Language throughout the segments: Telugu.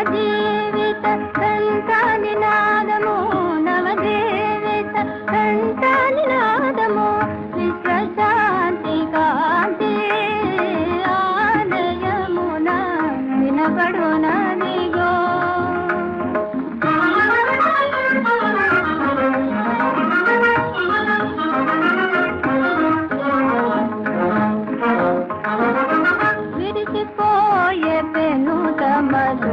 నవజీవిత కంఠాని నాదము నవజీవిత కంఠాని నాదము విశ్వశాంతి కాంతి ఆలయమున వినపడునదిగో విరిచిపోయే పెను తమదు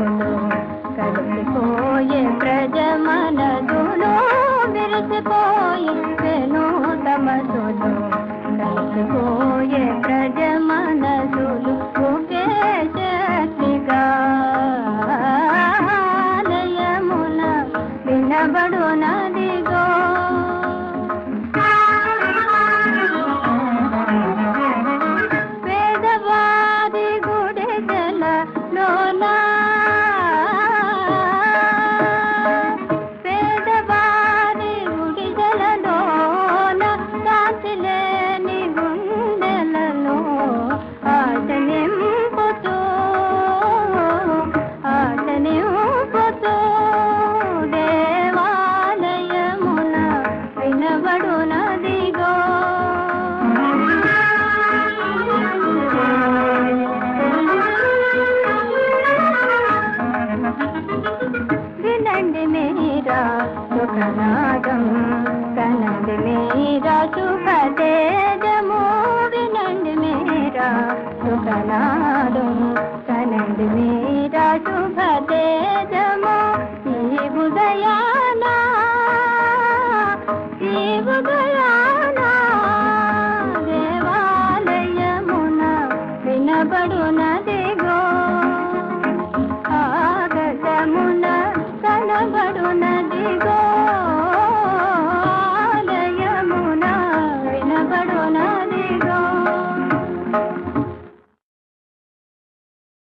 नागम् कनद मेरा सुख तेजमो विनंद मेरा सुख नादम कनद मेरा सुख तेजमो शिव दयाना शिव दयाना దేవాలయమున వినబడున దిగో ఆగతమున కనబడున దిగో ಮನದ